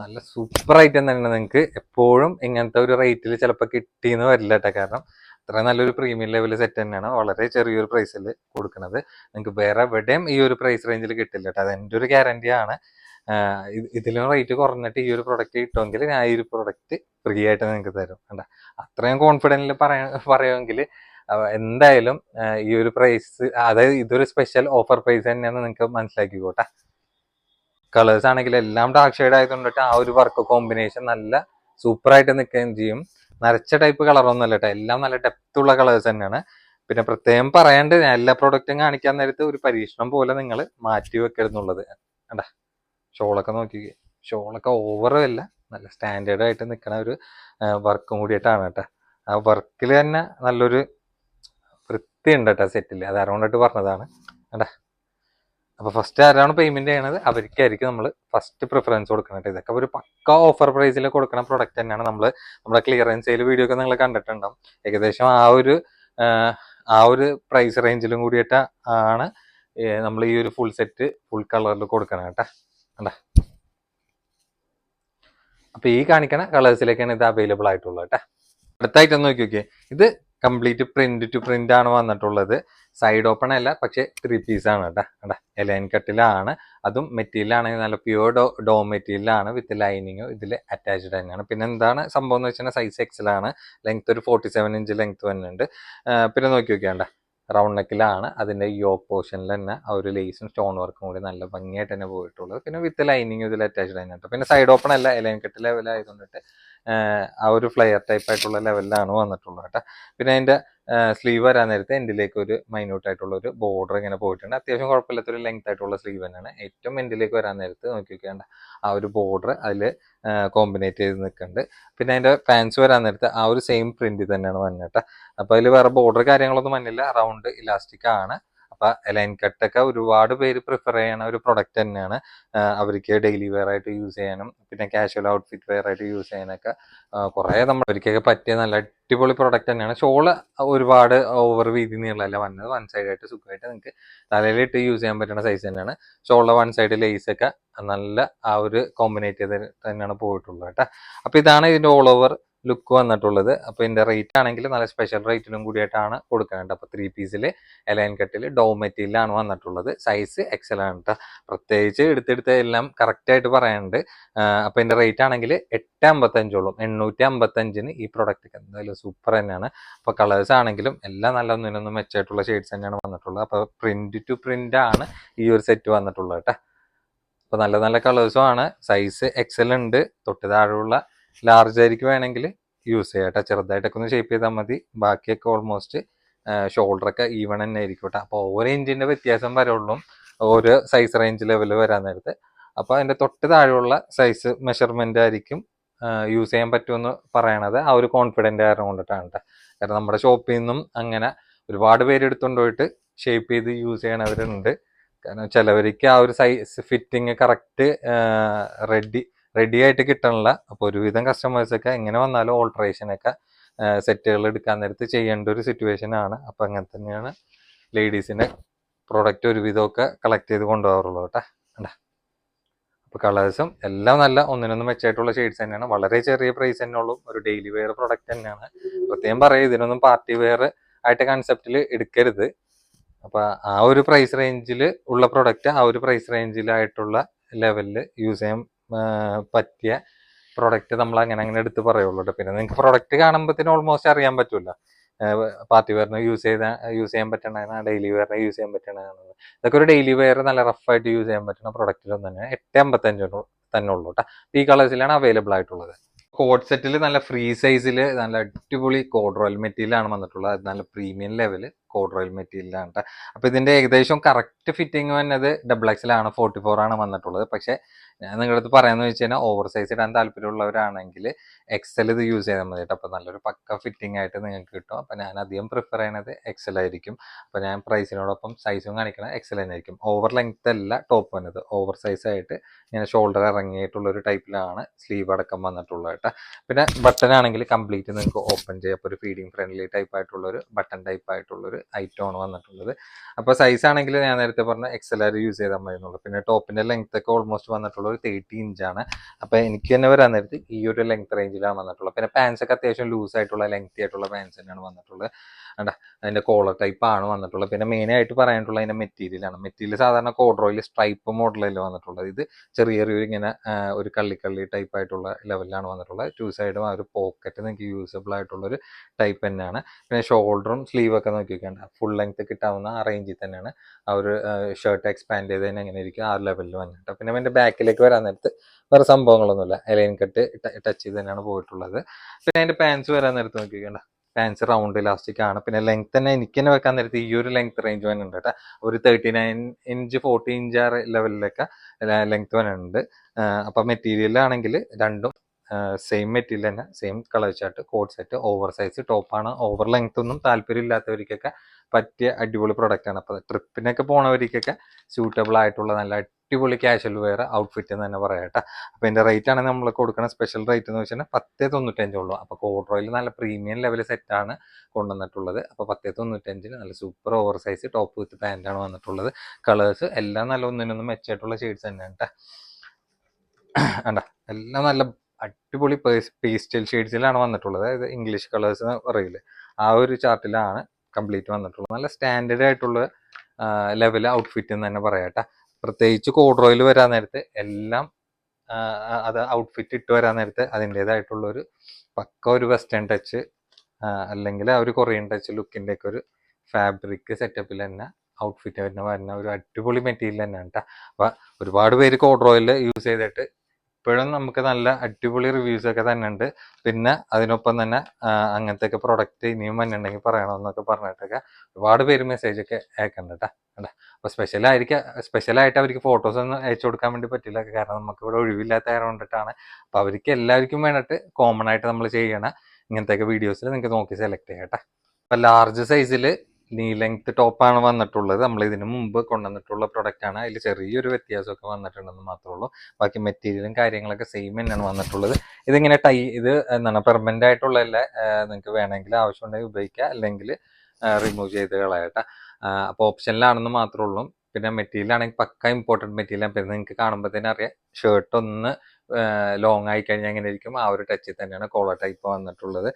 നല്ല സൂപ്പർ ഐറ്റം തന്നെ നിങ്ങൾക്ക് എപ്പോഴും ഇങ്ങനത്തെ ഒരു റേറ്റിൽ ചിലപ്പോൾ കിട്ടിയെന്ന് വരില്ല കേട്ടോ കാരണം അത്ര നല്ലൊരു പ്രീമിയം ലെവൽ സെറ്റ് തന്നെയാണ്. വളരെ ചെറിയൊരു പ്രൈസിൽ കൊടുക്കുന്നത് നിങ്ങൾക്ക് വേറെ എവിടെയും ഈ ഒരു പ്രൈസ് റേഞ്ചിൽ കിട്ടില്ല കേട്ടോ അത് എന്റെ ഒരു ഗ്യാരണ്ടിയാണ് ഇതിലും റേറ്റ് കുറഞ്ഞിട്ട് ഈ ഒരു പ്രൊഡക്റ്റ് കിട്ടുമെങ്കിൽ ഞാൻ ഈ ഒരു പ്രൊഡക്റ്റ് ഫ്രീ ആയിട്ട് നിങ്ങൾക്ക് തരും. കണ്ട? അത്രയും കോൺഫിഡന്റിൽ പറയാ പറയുമെങ്കിൽ എന്തായാലും ഈ ഒരു പ്രൈസ് അതായത് ഇതൊരു സ്പെഷ്യൽ ഓഫർ പ്രൈസ് തന്നെയാണ് നിങ്ങൾക്ക് മനസ്സിലാക്കിക്കോട്ടെ. കളേഴ്സ് ആണെങ്കിൽ എല്ലാം ഡാർക്ക് ഷെയ്ഡ് ആയതുകൊണ്ടിട്ട് ആ ഒരു വർക്ക് കോമ്പിനേഷൻ നല്ല സൂപ്പർ ആയിട്ട് നിൽക്കുകയും ചെയ്യും. നരച്ച ടൈപ്പ് കളറൊന്നും അല്ല കേട്ടോ എല്ലാം നല്ല ഡെപ്ത് ഉള്ള കളേഴ്സ് തന്നെയാണ്. പിന്നെ പ്രത്യേകം പറയാണ്ട് എല്ലാ പ്രോഡക്റ്റും കാണിക്കാൻ നേരത്ത് ഒരു പരീക്ഷണം പോലെ നിങ്ങൾ മാറ്റി വെക്കരുന്നുള്ളത് കണ്ടാ? ഷോളൊക്കെ നോക്കി. ഷോളൊക്കെ ഓവറും അല്ല. നല്ല സ്റ്റാൻഡേർഡ് ആയിട്ട് നിൽക്കുന്ന ഒരു വർക്കും കൂടിയിട്ടാണ് കേട്ടോ ആ വർക്കിൽ തന്നെ നല്ലൊരു വൃത്തി ഉണ്ട് കേട്ടോ സെറ്റിൽ അത് അതുകൊണ്ടിട്ട് പറഞ്ഞതാണ്. കണ്ടാ? അപ്പൊ ഫസ്റ്റ് ആരാണ് പേയ്മെന്റ് ചെയ്യണത് അവർക്കായിരിക്കും നമ്മൾ ഫസ്റ്റ് പ്രിഫറൻസ് കൊടുക്കുന്നത് ഇതൊക്കെ ഒരു പക്ക ഓഫർ പ്രൈസിൽ കൊടുക്കുന്ന പ്രൊഡക്റ്റ് തന്നെയാണ് നമ്മൾ നമ്മുടെ ക്ലിയറൻസ് സെയിൽ വീഡിയോ ഒക്കെ നിങ്ങൾ കണ്ടിട്ടുണ്ടാവും. ഏകദേശം ആ ഒരു ആ, ഒരു പ്രൈസ് റേഞ്ചിലും കൂടിയിട്ട് ആണ് നമ്മൾ ഈ ഒരു ഫുൾ സെറ്റ് ഫുൾ കളറിൽ കൊടുക്കണം കേട്ടാ കണ്ടാ? അപ്പൊ ഈ കാണിക്കണ കളേഴ്സിലേക്കാണ് ഇത് അവൈലബിൾ ആയിട്ടുള്ളത് കേട്ടാ അടുത്തായിട്ട് നോക്കി നോക്കിയേ. ഇത് കംപ്ലീറ്റ് പ്രിന്റ് ടു പ്രിന്റ് ആണ് വന്നിട്ടുള്ളത്. സൈഡ് ഓപ്പൺ അല്ല പക്ഷെ ത്രീ പീസ് ആണ് കേട്ടോ കണ്ടാ? എലൈൻ കട്ടിലാണ് അതും മെറ്റീരിയൽ ആണെങ്കിൽ നല്ല പ്യുവർ ഡോ ഡോ മെറ്റീരിയലാണ് വിത്ത് ലൈനിങ്ങും ഇതിൽ അറ്റാച്ച്ഡ് തന്നെയാണ്. പിന്നെ എന്താണ് സംഭവം എന്ന് വെച്ചാൽ സൈസ് എക്സലാണ് ലെങ്ത് ഒരു ഫോർട്ടി സെവൻ ഇഞ്ച് ലെങ്ത് വരുന്നുണ്ട് പിന്നെ നോക്കി നോക്കിയാണ്ട റൗണ്ട് നെക്കിലാണ് അതിന്റെ യോ പോർഷനിൽ തന്നെ ആ ഒരു ലേസും സ്റ്റോൺ വർക്കും കൂടി നല്ല ഭംഗിയായിട്ട് തന്നെ പോയിട്ടുള്ളത്. പിന്നെ വിത്ത് ലൈനിങ് ഇതിൽ അറ്റാച്ച്ഡ് തന്നെ കേട്ടോ പിന്നെ സൈഡ് ഓപ്പൺ അല്ല എലൈൻ കട്ട് ലെവൽ ആയതുകൊണ്ടിട്ട് ആ ഒരു ഫ്ലെയർ ടൈപ്പ് ആയിട്ടുള്ള ലെവലിലാണ് വന്നിട്ടുള്ളത് കേട്ടോ. പിന്നെ അതിന്റെ സ്ലീവ് വരാൻ നേരത്തെ എൻഡിലേക്ക് ഒരു മൈന്യൂട്ട് ആയിട്ടുള്ള ഒരു ബോർഡർ ഇങ്ങനെ പോയിട്ടുണ്ട്. അത്യാവശ്യം കുഴപ്പമില്ലാത്ത ഒരു ലെങ്ത് ആയിട്ടുള്ള സ്ലീവ് തന്നെയാണ്. ഏറ്റവും എൻഡിലേക്ക് വരാൻ നേരത്ത് നോക്കി നോക്കിയാണ്ട് ആ ഒരു ബോർഡർ അതിൽ കോമ്പിനേറ്റ് ചെയ്ത് നിൽക്കുന്നുണ്ട് പിന്നെ അതിന്റെ പാൻസ് വരാൻ നേരത്ത് ആ ഒരു സെയിം പ്രിന്റ് തന്നെയാണ് വന്നത് കേട്ടോ. അപ്പൊ അതിൽ വേറെ ബോർഡർ കാര്യങ്ങളൊന്നും വന്നില്ല. റൗണ്ട് ഇലാസ്റ്റിക് ആണ്. അപ്പൊ ലൈൻ കട്ടൊക്കെ ഒരുപാട് പേര് പ്രിഫർ ചെയ്യണ ഒരു പ്രൊഡക്റ്റ് തന്നെയാണ്. അവർക്ക് ഡെയിലി വെയർ ആയിട്ട് യൂസ് ചെയ്യാനും പിന്നെ കാഷ്വൽ ഔട്ട്ഫിറ്റ് വെയർ ആയിട്ട് യൂസ് ചെയ്യാനൊക്കെ കുറെ നമ്മൾ അവർക്കൊക്കെ പറ്റിയ നല്ല അടിപൊളി പ്രൊഡക്റ്റ് തന്നെയാണ്. ഷോൾ ഒരുപാട് ഓവർ വീതി നീളമല്ല വന്നത് വൺ സൈഡ് ആയിട്ട് സുഖമായിട്ട് നിങ്ങൾക്ക് തലയിലിട്ട് യൂസ് ചെയ്യാൻ പറ്റുന്ന സൈസ് തന്നെയാണ്. ഷോളിലെ വൺ സൈഡ് ലേസ് ഒക്കെ നല്ല ആ ഒരു കോമ്പിനേറ്റ് ചെയ്ത് തന്നെയാണ് പോയിട്ടുള്ളത് കേട്ടോ അപ്പൊ ഇതാണ് ഇതിന്റെ ഓൾ ഓവർ ലുക്ക് വന്നിട്ടുള്ളത്. അപ്പൊ ഇതിന്റെ റേറ്റ് ആണെങ്കിൽ നല്ല സ്പെഷ്യൽ റേറ്റിലും കൂടിയായിട്ടാണ് കൊടുക്കുന്നത്. അപ്പൊ ത്രീ പീസിൽ എലൈൻ കട്ടിൽ ഡോ മെറ്റീരിയലാണ് വന്നിട്ടുള്ളത്. സൈസ് കേട്ടോ പ്രത്യേകിച്ച് എടുത്തെടുത്ത് എല്ലാം കറക്റ്റ് ആയിട്ട് പറയാനുണ്ട്. ആഹ് അപ്പൊ ഇതിന്റെ റേറ്റ് ആണെങ്കിൽ എട്ട് അമ്പത്തഞ്ചോളം എണ്ണൂറ്റി അമ്പത്തഞ്ചിന് ഈ പ്രൊഡക്റ്റ് എന്തായാലും സൂപ്പർ തന്നെയാണ്. അപ്പൊ കളേഴ്സ് ആണെങ്കിലും എല്ലാം നല്ല ഒന്നിനൊന്നും മെച്ചമായിട്ടുള്ള ഷെയ്ഡ്സ് തന്നെയാണ് വന്നിട്ടുള്ളത്. അപ്പൊ പ്രിന്റ് ടു പ്രിന്റ് ആണ് ഈ ഒരു സെറ്റ് വന്നിട്ടുള്ളത് കേട്ടോ അപ്പൊ നല്ല നല്ല കളേഴ്സും ആണ്. സൈസ് എക്സൽ ഉണ്ട്. തൊട്ട് താഴെയുള്ള ലാർജ് ആയിരിക്കും വേണമെങ്കിൽ യൂസ് ചെയ്യാം കേട്ടോ ചെറുതായിട്ടൊക്കെ ഒന്ന് ഷേപ്പ് ചെയ്താൽ മതി. ബാക്കിയൊക്കെ ഓൾമോസ്റ്റ് ഷോൾഡർ ഒക്കെ ഈവൺ തന്നെ ആയിരിക്കും കേട്ടോ അപ്പോൾ ഓരോ ഇഞ്ചിന്റെ വ്യത്യാസം വരുള്ളൂ. ഓരോ സൈസ് റേഞ്ച് ലെവൽ വരാൻ നേരത്ത്. അപ്പോൾ അതിന്റെ തൊട്ട് താഴെയുള്ള സൈസ് മെഷർമെന്റ് ആയിരിക്കും യൂസ് ചെയ്യാൻ പറ്റുമെന്ന് പറയണത്. ആ ഒരു കോൺഫിഡന്റ് കാരണം കൊണ്ടിട്ടാണ് കേട്ടോ കാരണം നമ്മുടെ ഷോപ്പിൽ നിന്നും അങ്ങനെ ഒരുപാട് പേര് എടുത്തുകൊണ്ട് പോയിട്ട് ഷേപ്പ് ചെയ്ത് യൂസ് ചെയ്യണവരുണ്ട്. കാരണം ചിലവർക്ക് ആ ഒരു size fitting correct ready ready ആയിട്ട് കിട്ടണില്ല. അപ്പോൾ ഒരുവിധം കസ്റ്റമേഴ്സൊക്കെ എങ്ങനെ വന്നാലും ഓൾട്ടറേഷനൊക്കെ സെറ്റുകൾ എടുക്കാൻ നേരത്ത് ചെയ്യേണ്ട ഒരു സിറ്റുവേഷൻ ആണ്. അപ്പോൾ അങ്ങനെ തന്നെയാണ് ലേഡീസിന്റെ പ്രൊഡക്റ്റ് ഒരുവിധമൊക്കെ കളക്ട് ചെയ്ത് കൊണ്ടുപോകാറുള്ളൂ കേട്ടോ. അപ്പോൾ അപ്പൊ കളേഴ്സും എല്ലാം നല്ല ഒന്നിനൊന്നും മെച്ചമായിട്ടുള്ള ഷെയ്ഡ്സ് തന്നെയാണ്. വളരെ ചെറിയ പ്രൈസ് തന്നെ ഉള്ളൂ. ഒരു ഡെയിലി വെയർ പ്രൊഡക്റ്റ് തന്നെയാണ്. പ്രത്യേകം പറയും ഇതിനൊന്നും പാർട്ടി വെയർ ആയിട്ട് കൺസെപ്റ്റിൽ എടുക്കരുത്. അപ്പോൾ ആ ഒരു പ്രൈസ് റേഞ്ചിൽ ഉള്ള പ്രൊഡക്റ്റ് ആ ഒരു പ്രൈസ് റേഞ്ചിലായിട്ടുള്ള ലെവലിൽ യൂസ് ചെയ്യാൻ പറ്റിയ പ്രൊഡക്റ്റ് നമ്മൾ അങ്ങനെ അങ്ങനെ എടുത്ത് പറയുള്ളൂ കേട്ടോ. പിന്നെ നിങ്ങൾക്ക് പ്രൊഡക്റ്റ് കാണുമ്പോഴത്തേന് ഓൾമോസ്റ്റ് അറിയാൻ പറ്റൂല. പാർട്ടി വെയറിന് യൂസ് ചെയ്ത യൂസ് ചെയ്യാൻ പറ്റണതാണ് ഡെയിലി വെയറിന് യൂസ് ചെയ്യാൻ പറ്റണതാണ് ഇതൊക്കെ ഒരു ഡെയിലി വെയർ നല്ല റഫായിട്ട് യൂസ് ചെയ്യാൻ പറ്റുന്ന പ്രൊഡക്റ്റിലൊന്നും തന്നെ എട്ട് അമ്പത്തഞ്ച് തന്നെ ഉള്ളൂ കേട്ടോ. ഈ കളേഴ്സിലാണ് അവൈലബിൾ ആയിട്ടുള്ളത്. കോഡ് സെറ്റിൽ നല്ല ഫ്രീ സൈസിൽ നല്ല അടിപൊളി കോഡ് റോയൽ മെറ്റീരിയലാണ് വന്നിട്ടുള്ളത്. അത് നല്ല പ്രീമിയം ലെവൽ കോഡ് റോയൽ മെറ്റീരിയലാണ് കേട്ടോ. അപ്പോൾ ഇതിന്റെ ഏകദേശം കറക്റ്റ് ഫിറ്റിംഗ് വന്നത് ഡബിൾ എക്സിലാണ് ഫോർട്ടി ഫോർ ആണ് വന്നിട്ടുള്ളത്. പക്ഷെ ഞാൻ നിങ്ങളുടെ അടുത്ത് പറയാന്ന് വെച്ച് കഴിഞ്ഞാൽ ഓവർ സൈസ് ഇടാൻ താല്പര്യമുള്ളവരാണെങ്കിൽ എക്സൽ ഇത് യൂസ് ചെയ്താൽ മതി കേട്ടോ. അപ്പോൾ നല്ലൊരു പക്ക ഫിറ്റിംഗ് ആയിട്ട് നിങ്ങൾക്ക് കിട്ടും. അപ്പോൾ ഞാൻ അധികം പ്രിഫർ ചെയ്യണത് എക്സൽ ആയിരിക്കും. അപ്പോൾ ഞാൻ പ്രൈസിനോടൊപ്പം സൈസും കാണിക്കണത് എക്സൽ തന്നെയായിരിക്കും ഓവർ ലെങ്ത് അല്ല ടോപ്പ് വന്നത്. ഓവർ സൈസ് ആയിട്ട് ഇങ്ങനെ ഷോൾഡർ ഇറങ്ങിയിട്ടുള്ള ഒരു ടൈപ്പിലാണ് സ്ലീവ് അടക്കം വന്നിട്ടുള്ളത് കേട്ടോ. പിന്നെ ബട്ടൺ ആണെങ്കിൽ കംപ്ലീറ്റ് നിങ്ങൾക്ക് ഓപ്പൺ ചെയ്യാം. അപ്പോൾ ഒരു ഫീഡിങ് ഫ്രണ്ട്ലി ടൈപ്പ് ആയിട്ടുള്ള ഒരു ബട്ടൺ ടൈപ്പ് ആയിട്ടുള്ള ഒരു ഐറ്റം ആണ് വന്നിട്ടുള്ളത്. അപ്പോൾ സൈസ് ആണെങ്കിൽ ഞാൻ നേരത്തെ പറഞ്ഞ എക്സൽ ആയിട്ട് യൂസ് ചെയ്താൽ മതി എന്നുള്ളൂ പിന്നെ ടോപ്പിന്റെ ലെങ്ത് ഒക്കെ ഓൾമോസ്റ്റ് വന്നിട്ടുള്ള ഒരു തേർട്ടി ഇഞ്ചാണ് അപ്പോൾ എനിക്ക് തന്നെ വരാൻ നേരത്ത് ഈ ഒരു ലെങ്ത് റേഞ്ചിലാണ് വന്നിട്ടുള്ളത്. പിന്നെ പാൻസ് ഒക്കെ അത്യാവശ്യം ലൂസ് ആയിട്ടുള്ള ലെങ്തി ആയിട്ടുള്ള പാൻസ് തന്നെയാണ് വന്നിട്ടുള്ളത്. അണ്ട അതിന്റെ കോളർ ടൈപ്പ് ആണ് വന്നിട്ടുള്ളത്. പിന്നെ മെയിൻ ആയിട്ട് പറയാനുള്ള അതിന്റെ മെറ്റീരിയൽ ആണ്. മെറ്റീരിയൽ സാധാരണ കോഡ്രോയിൽ സ്ട്രൈപ്പ് മോഡലല്ലേ വന്നിട്ടുള്ളത്. ഇത് ചെറിയ ചെറിയ ഇങ്ങനെ ഒരു കള്ളിക്കള്ളി ടൈപ്പ് ആയിട്ടുള്ള ലെവലിലാണ് വന്നിട്ടുള്ളത്. ടു സൈഡും ആ ഒരു പോക്കറ്റ് നിങ്ങൾക്ക് യൂസബിൾ ആയിട്ടുള്ള ഒരു ടൈപ്പ് തന്നെയാണ്. പിന്നെ ഷോൾഡറും സ്ലീവ് ഒക്കെ നോക്കി വെക്കേണ്ട ഫുൾ ലെങ്ത് കിട്ടാവുന്ന ആ റേഞ്ചിൽ തന്നെയാണ്. ആ ഒരു ഷർട്ട് എക്സ്പാൻഡ് ചെയ്ത് തന്നെ എങ്ങനെ ഇരിക്കും ആ ലെവലിൽ വന്നിട്ട്. പിന്നെ എന്റെ ബാക്കിലേക്ക് വരാൻ നേരത്ത് വേറെ സംഭവങ്ങളൊന്നുമില്ല. എലൈൻ കട്ട് ടച്ച് ചെയ്ത് തന്നെയാണ് പോയിട്ടുള്ളത്. പിന്നെ അതിന്റെ പാൻസ് വരാൻ നേരത്ത് നോക്കി വെക്കേണ്ട പാൻസ് റൗണ്ട് ഇലാസ്റ്റിക് ആണ്. പിന്നെ ലെങ്ത് തന്നെ എനിക്ക് തന്നെ വെക്കാൻ നേരത്ത് ഈ ഒരു ലെങ്ത് റേഞ്ച് ഉണ്ട് കേട്ടോ. ഒരു thirty nine inch forty inch ആ ലെവലിലൊക്കെ ലെങ്ത് വരുന്നുണ്ട് മെറ്റീരിയൽ മെറ്റീരിയലാണെങ്കിൽ രണ്ടും സെയിം മെറ്റീരിയൽ തന്നെ same colour shirt coat set oversize ടോപ്പാണ് ഓവർ ലെങ്ത് ഒന്നും താല്പര്യം ഇല്ലാത്തവർക്കൊക്കെ പറ്റിയ അടിപൊളി പ്രൊഡക്റ്റ് ആണ്. അപ്പൊ ട്രിപ്പിനൊക്കെ പോണവർക്കൊക്കെ സ്യൂട്ടബിൾ ആയിട്ടുള്ള നല്ല അടിപൊളി ക്യാഷ്വൽ വെയർ ഔട്ട്ഫിറ്റ് എന്ന് തന്നെ പറയാം കേട്ടോ. അപ്പൊ ഇതിന്റെ റേറ്റ് ആണ് നമ്മൾ കൊടുക്കുന്ന സ്പെഷ്യൽ റേറ്റ് എന്ന് വെച്ചാൽ പത്തേ തൊണ്ണൂറ്റഞ്ചേ അപ്പോൾ അപ്പൊ കോഡ്രോയിൽ നല്ല പ്രീമിയം ലെവൽ സെറ്റ് ആണ് കൊണ്ടുവന്നിട്ടുള്ളത്. അപ്പൊ പത്തേ തൊണ്ണൂറ്റഞ്ചിന് നല്ല super over size top with പാന്റാണ് വന്നിട്ടുള്ളത്. കളേഴ്സ് എല്ലാം നല്ല ഒന്നിനൊന്നും മെച്ചായിട്ടുള്ള ഷെയ്ഡ്സ് തന്നെയാണ് കേട്ടോ. എല്ലാം നല്ല അടിപൊളി പേസ്റ്റൽ ഷെയ്ഡ്സിലാണ് വന്നിട്ടുള്ളത്. അതായത് ഇംഗ്ലീഷ് കളേഴ്സ് എന്ന് പറയില്ലേ. ആ ഒരു ചാർട്ടിലാണ് കംപ്ലീറ്റ് വന്നിട്ടുള്ളത്. നല്ല സ്റ്റാൻഡേർഡ് ആയിട്ടുള്ള ലെവൽ ഔട്ട്ഫിറ്റ് എന്ന് തന്നെ പറയാട്ടെ പ്രത്യേകിച്ച് കോഡ്രോയിൽ വരാൻ നേരത്ത് എല്ലാം അത് ഔട്ട്ഫിറ്റ് ഇട്ട് വരാൻ നേരത്ത് അതിന്റെതായിട്ടുള്ള ഒരു പക്ക ഒരു വെസ്റ്റേൺ ടച്ച് അല്ലെങ്കിൽ ആ ഒരു കൊറിയൻ ടച്ച് ലുക്കിന്റെ ഒക്കെ ഒരു ഫാബ്രിക് സെറ്റപ്പിൽ തന്നെ ഔട്ട്ഫിറ്റ് വരുന്ന വരുന്ന ഒരു അടിപൊളി മെറ്റീരിയൽ തന്നെയാണ് കേട്ടോ. അപ്പം ഒരുപാട് പേര് കോഡ്രോയിൽ യൂസ് ചെയ്തിട്ട് ഇപ്പോഴും നമുക്ക് നല്ല അടിപൊളി റിവ്യൂസ് ഒക്കെ തന്നെ ഉണ്ട് പിന്നെ അതിനൊപ്പം തന്നെ അങ്ങനത്തെ ഒക്കെ പ്രൊഡക്റ്റ് ഇനിയും വന്നിട്ടുണ്ടെങ്കിൽ പറയണമെന്നൊക്കെ പറഞ്ഞിട്ടൊക്കെ ഒരുപാട് പേര് മെസ്സേജ് ഒക്കെ അയക്കുന്നുണ്ട് കേട്ടോ ആയിരിക്കും സ്പെഷ്യൽ ആയിട്ട് അവർക്ക് ഫോട്ടോസ് ഒന്നും അയച്ചു കൊടുക്കാൻ വേണ്ടി പറ്റില്ല. കാരണം നമുക്ക് ഇവിടെ ഒഴിവില്ലാത്ത കാരണം കൊണ്ടിട്ടാണ്. അപ്പൊ അവർക്ക് എല്ലാവർക്കും വേണ്ടിയിട്ട് കോമൺ ആയിട്ട് നമ്മൾ ചെയ്യണ ഇങ്ങനത്തെ ഒക്കെ വീഡിയോസിൽ നിങ്ങൾക്ക് നോക്കി സെലക്ട് ചെയ്യാം കേട്ടോ അപ്പൊ ലാർജ് സൈസിൽ നീ ലെങ്ത് ടോപ്പാണ് വന്നിട്ടുള്ളത്. നമ്മൾ ഇതിന് മുമ്പ് കൊണ്ടുവന്നിട്ടുള്ള ആണ്. അതിൽ ചെറിയൊരു വ്യത്യാസമൊക്കെ വന്നിട്ടുണ്ടെന്ന് മാത്രമേ ഉള്ളൂ. ബാക്കി മെറ്റീരിയലും കാര്യങ്ങളൊക്കെ സെയിം തന്നെയാണ് വന്നിട്ടുള്ളത്. ഇതിങ്ങനെ ടൈ ഇത് എന്താണ് പെർമനന്റ് ആയിട്ടുള്ളതല്ല. നിങ്ങൾക്ക് വേണമെങ്കിൽ ആവശ്യമുണ്ടെങ്കിൽ ഉപയോഗിക്കുക അല്ലെങ്കിൽ റിമൂവ് ചെയ്ത് കളയട്ടെ അപ്പോൾ ഓപ്ഷനിലാണെന്ന് മാത്രമേ ഉള്ളൂ. പിന്നെ മെറ്റീരിയൽ ആണെങ്കിൽ പക്ക ഇമ്പോർട്ടന്റ് മെറ്റീരിയൽ പിന്നെ നിങ്ങൾക്ക് കാണുമ്പോൾ തന്നെ അറിയാം. ഷർട്ട് ഒന്ന് ലോങ് ആയി കഴിഞ്ഞാൽ എങ്ങനെ ഇരിക്കും. ആ ഒരു ടച്ചിൽ തന്നെയാണ് കോളർ ടൈപ്പ് വന്നിട്ടുള്ളത്.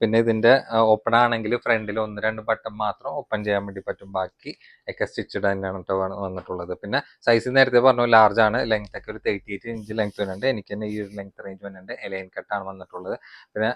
പിന്നെ ഇതിന്റെ ഓപ്പൺ ആണെങ്കിൽ ഫ്രണ്ടിൽ ഒന്ന് രണ്ട് ബട്ടൺ മാത്രം ഓപ്പൺ ചെയ്യാൻ വേണ്ടി പറ്റും. ബാക്കി ഒക്കെ സ്റ്റിച്ചഡ് തന്നെയാണ് ട്ടോ വന്നിട്ടുള്ളത്. പിന്നെ സൈസ് നേരത്തെ പറഞ്ഞു ലാർജ് ആണ്. ലെങ്ത് ഒക്കെ ഒരു തേർട്ടി എയ്റ്റ് ഇഞ്ച് ലെങ്ത് വരുന്നുണ്ട്. എനിക്ക് തന്നെ ഈ ഒരു ലെങ്ത് റേഞ്ച് വരുന്നുണ്ട്. എലൈൻ കട്ടാണ് വന്നിട്ടുള്ളത്. പിന്നെ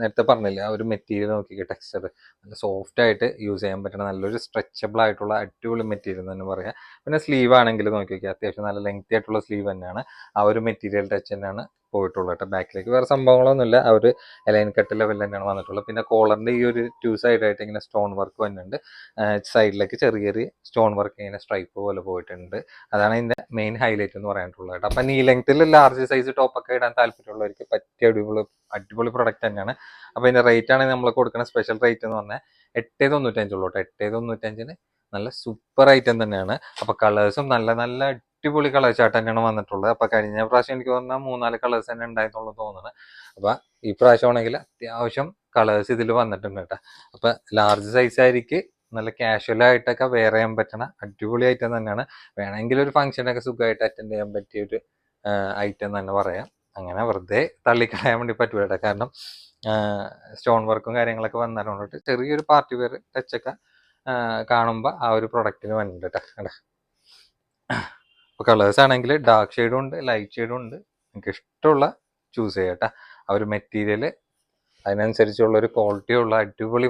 നേരത്തെ പറഞ്ഞില്ലേ ആ ഒരു മെറ്റീരിയൽ നോക്കിക്കുക ടെക്സ്ചർ നല്ല സോഫ്റ്റ് ആയിട്ട് യൂസ് ചെയ്യാൻ പറ്റുന്ന നല്ലൊരു സ്ട്രെച്ചബിൾ ആയിട്ടുള്ള അടിപൊളി മെറ്റീരിയൽ തന്നെ പറയാം. പിന്നെ സ്ലീവ് ആണെങ്കിൽ നോക്കി നോക്കിയാൽ അത്യാവശ്യം നല്ല ലെങ്തി ആയിട്ടുള്ള സ്ലീവ് തന്നെയാണ്. ആ ഒരു മെറ്റീരിയൽ ടച്ച് തന്നെയാണ് പോയിട്ടുള്ളത് കേട്ടോ. ബാക്കിലേക്ക് വേറെ സംഭവങ്ങളൊന്നുമില്ല. ആ ഒരു എലൈൻ കട്ട് ലെവൽ തന്നെയാണ് വന്നിട്ടുള്ളത്. പിന്നെ കോളറിന്റെ ഈ ഒരു ടു സൈഡായിട്ട് ഇങ്ങനെ സ്റ്റോൺ വർക്ക് വന്നിട്ടുണ്ട്. സൈഡിലേക്ക് ചെറിയ ചെറിയ സ്റ്റോൺ വർക്ക് ഇങ്ങനെ സ്ട്രൈപ്പ് പോലെ പോയിട്ടുണ്ട്. അതാണ് ഇതിന്റെ മെയിൻ ഹൈലൈറ്റ് എന്ന് പറയാനുള്ളത് കേട്ടോ. അപ്പം ഈ ലെങ്ത്തിൽ ലാർജ് സൈസ് ടോപ്പൊക്കെ ഇടാൻ താല്പര്യമുള്ളവർക്ക് പറ്റിയ അടിപൊളി അടിപൊളി പ്രൊഡക്റ്റ് തന്നെയാണ്. അപ്പോൾ ഇതിന്റെ റേറ്റ് ആണ് നമ്മൾ കൊടുക്കുന്ന സ്പെഷ്യൽ റേറ്റ് എന്ന് പറഞ്ഞാൽ എട്ട് തൊണ്ണൂറ്റഞ്ചുള്ളൂ കേട്ടോ. എട്ട് തൊണ്ണൂറ്റഞ്ചിന് നല്ല സൂപ്പർ ഐറ്റം തന്നെയാണ്. അപ്പോൾ കളേഴ്സും നല്ല നല്ല അടിപൊളി കളർ ചാർട്ട് തന്നെയാണ് വന്നിട്ടുള്ളത്. അപ്പൊ കഴിഞ്ഞ പ്രാവശ്യം എനിക്ക് തോന്നുന്ന മൂന്നാൽ കളേഴ്സ് തന്നെ ഉണ്ടായിരുന്നുള്ളൂ തോന്നുന്നത് അപ്പൊ ഈ പ്രാവശ്യം ആണെങ്കിൽ അത്യാവശ്യം കളേഴ്സ് ഇതിൽ വന്നിട്ടുണ്ട് കേട്ടോ. അപ്പൊ ലാർജ് സൈസ് ആയിരിക്കും നല്ല കാഷ്വൽ ആയിട്ടൊക്കെ വെയർ ചെയ്യാൻ പറ്റണ അടിപൊളി ഐറ്റം തന്നെയാണ്. വേണമെങ്കിൽ ഒരു ഫംഗ്ഷനൊക്കെ സുഖമായിട്ട് അറ്റൻഡ് ചെയ്യാൻ പറ്റിയ ഒരു ഐറ്റം തന്നെ പറയാം. അങ്ങനെ വെറുതെ തള്ളിക്കളയാൻ വേണ്ടി പറ്റൂല കാരണം സ്റ്റോൺ വർക്കും കാര്യങ്ങളൊക്കെ വന്നതുകൊണ്ടിട്ട് ചെറിയൊരു പാർട്ടി വെയർ ടച്ചൊക്കെ കാണുമ്പോൾ ആ ഒരു പ്രൊഡക്റ്റിന് വന്നിട്ടുണ്ട് കേട്ടോ. അപ്പോൾ കളേഴ്സ് ആണെങ്കിൽ ഡാർക്ക് ഷെയ്ഡും ഉണ്ട് ലൈറ്റ് ഷെയ്ഡും ഉണ്ട്. നിങ്ങൾക്ക് ഇഷ്ടമുള്ള ചൂസ് ചെയ്യാം കേട്ടോ ആ ഒരു മെറ്റീരിയൽ അതിനനുസരിച്ചുള്ള ഒരു ക്വാളിറ്റി ഉള്ള അടിപൊളി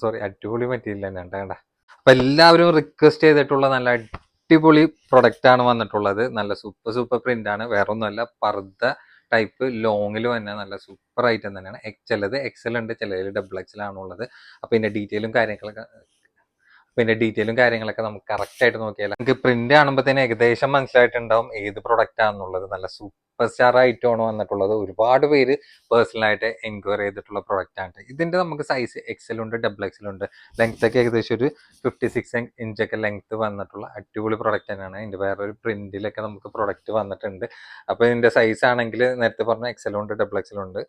സോറി അടിപൊളി മെറ്റീരിയൽ തന്നെയാണ് കേട്ടോ അപ്പം എല്ലാവരും റിക്വസ്റ്റ് ചെയ്തിട്ടുള്ള നല്ല അടിപൊളി പ്രൊഡക്റ്റ് ആണ് വന്നിട്ടുള്ളത്. നല്ല സൂപ്പർ സൂപ്പർ പ്രിന്റ് ആണ്. വേറെ ഒന്നുമല്ല പർദ്ദ ടൈപ്പ് ലോങ്ങിൽ തന്നെ നല്ല സൂപ്പർ ഐറ്റം തന്നെയാണ്. ചിലത് എക്സൽ ഉണ്ട് ചിലതിൽ ഡബിൾ എക്സൽ ആണുള്ളത് അപ്പോൾ ഇതിന്റെ ഡീറ്റെയിലും കാര്യങ്ങളൊക്കെ ഇതിന്റെ ഡീറ്റെയിലും കാര്യങ്ങളൊക്കെ നമുക്ക് കറക്റ്റ് ആയിട്ട് നോക്കിയാൽ നമുക്ക് പ്രിന്റ് കാണുമ്പോൾ തന്നെ ഏകദേശം മനസ്സിലായിട്ടുണ്ടാവും ഏത് പ്രൊഡക്റ്റ് ആണെന്നുള്ളത്. നല്ല സൂപ്പർ സൂപ്പർ സ്റ്റാർ ഐറ്റമാണ് വന്നിട്ടുള്ളത് ഒരുപാട് പേര് പേഴ്സണലായിട്ട് എൻക്വയറി ചെയ്തിട്ടുള്ള പ്രൊഡക്റ്റ് ആണ് ഇതിന്റെ നമുക്ക് സൈസ് എക്സൽ ഉണ്ട് ഡബിൾ എക്സൽ ഉണ്ട്. ലെങ്ത് ഒക്കെ ഏകദേശം ഒരു ഫിഫ്റ്റി സിക്സ് ഇഞ്ചൊക്കെ ലെങ്ത് വന്നിട്ടുള്ള അടിപൊളി പ്രൊഡക്റ്റ് തന്നെയാണ്. ഇതിന്റെ വേറൊരു പ്രിന്റിലൊക്കെ നമുക്ക് പ്രൊഡക്റ്റ് വന്നിട്ടുണ്ട്. അപ്പോൾ ഇതിന്റെ സൈസ് ആണെങ്കിൽ നേരത്തെ പറഞ്ഞ എക്സൽ ഉണ്ട് ഡബിൾ എക്സൽ ഉണ്ട്.